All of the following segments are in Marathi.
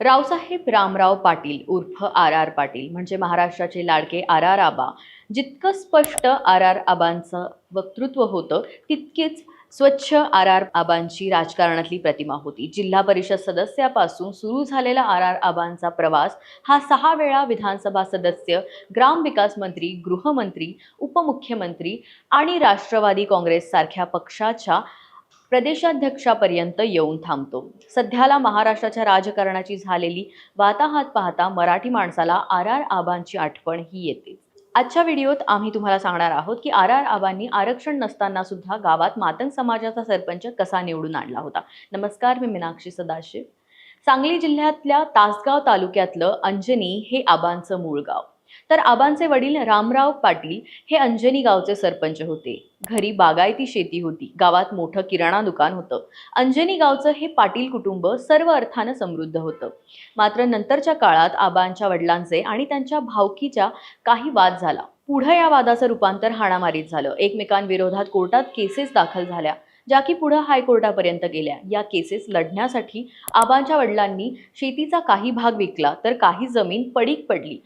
रावसाहेब रामराव पाटील उर्फ आर आर पाटील म्हणजे महाराष्ट्राचे लाडके आर आर आबा. जितकं स्पष्ट आर आर आबांचं वक्तृत्व होतं तितकीच स्वच्छ आर आर आबांची राजकारणातली प्रतिमा होती. जिल्हा परिषद सदस्यापासून सुरू झालेला आर आर आबांचा प्रवास हा सहा वेळा विधानसभा सदस्य ग्रामविकास मंत्री गृहमंत्री उपमुख्यमंत्री आणि राष्ट्रवादी काँग्रेससारख्या पक्षाच्या प्रदेशाध्यक्षापर्यंत येऊन थांबतो. सध्याला महाराष्ट्राच्या राजकारणाची झालेली वाताहात पाहता मराठी माणसाला आर आर आबांची आठवण ही येते. आजच्या व्हिडिओत आम्ही तुम्हाला सांगणार आहोत की आर आर आबांनी आरक्षण नसताना सुद्धा गावात मातंग समाजाचा सरपंच कसा निवडून आणला होता. नमस्कार मी मीनाक्षी सदाशिव. सांगली जिल्ह्यातल्या तासगाव तालुक्यातलं अंजनी हे आबांचं मूळ गाव. तर आबांचे वडील रामराव पाटील हे अंजनी गावचे सरपंच होते. घरी बागायती शेती होती. गावात मोठं किराणा दुकान होतं. अंजनी गावचं हे पाटील कुटुंब सर्व अर्थानं समृद्ध होतं. मात्र नंतरच्या काळात आबांच्या वडिलांचे आणि त्यांच्या भावकीच्या काही वाद झाला. पुढं या वादाचं रूपांतर हाणामारीत झालं. एकमेकांविरोधात कोर्टात केसेस दाखल झाल्या ज्या की पुढं हायकोर्टापर्यंत गेल्या. या केसेस लढण्यासाठी आबांच्या वडिलांनी शेतीचा काही भाग विकला तर काही जमीन पडीक पडली.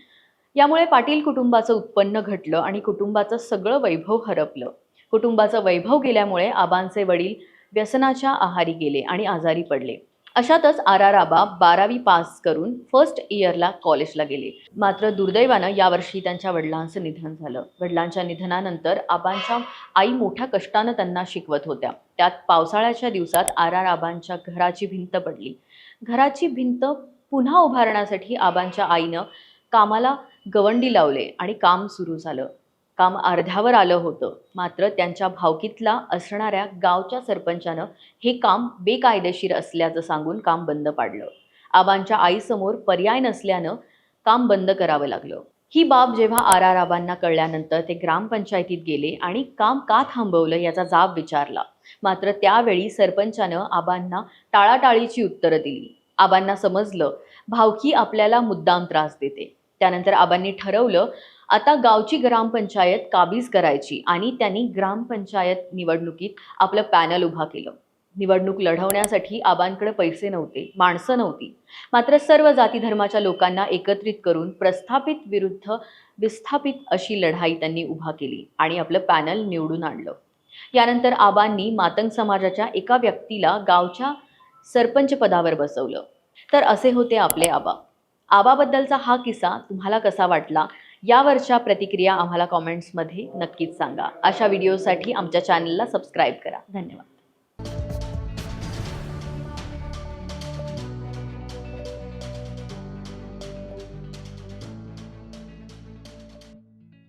यामुळे पाटील कुटुंबाचं उत्पन्न घटलं आणि कुटुंबाचं सगळं वैभव हरपलं. कुटुंबाचं वैभव गेल्यामुळे आबांचे वडील व्यसनाच्या आहारी गेले आणि आजारी पडले. अशातच आर आर आबा बारावी पास करून फर्स्ट इयरला कॉलेजला गेले. मात्र दुर्दैवानं यावर्षी त्यांच्या वडिलांचं निधन झालं. वडिलांच्या निधनानंतर आबांच्या आई मोठ्या कष्टानं त्यांना शिकवत होत्या. त्यात पावसाळ्याच्या दिवसात आर आर आबांच्या घराची भिंत पडली. घराची भिंत पुन्हा उभारण्यासाठी आबांच्या आईनं कामाला गवंडी लावले आणि काम सुरू झालं. काम अर्ध्यावर आलं होतं. मात्र त्यांच्या भावकीतला असणाऱ्या गावच्या सरपंचानं हे काम बेकायदेशीर असल्याचं सांगून काम बंद पाडलं. आबांच्या आईसमोर पर्याय नसल्यानं काम बंद करावं लागलं. ही बाब जेव्हा आर आर आबांना कळल्यानंतर ते ग्रामपंचायतीत गेले आणि काम का थांबवलं याचा जाब विचारला. मात्र त्यावेळी सरपंचानं आबांना टाळाटाळीची उत्तरं दिली. आबांना समजलं भावकी आपल्याला मुद्दाम त्रास देते. त्यानंतर आबांनी ठरवलं आता गावची ग्रामपंचायत काबीज करायची आणि त्यांनी ग्रामपंचायत निवडणुकीत आपलं पॅनल उभा केलं. निवडणूक लढवण्यासाठी आबांकडे पैसे नव्हते माणसं नव्हती. मात्र सर्व जाती धर्माच्या लोकांना एकत्रित करून प्रस्थापित विरुद्ध विस्थापित अशी लढाई त्यांनी उभा केली आणि आपलं पॅनल निवडून आणलं. यानंतर आबांनी मातंग समाजाच्या एका व्यक्तीला गावच्या सरपंच पदावर बसवलं. तर असे होते आपले आबा. आबाबद्दलचा हा किस्सा तुम्हाला कसा वाटला? यावरच्या प्रतिक्रिया आम्हाला कॉमेंट्समध्ये नक्कीच सांगा. अशा व्हिडिओसाठी आमच्या चॅनलला सबस्क्राईब करा. धन्यवाद.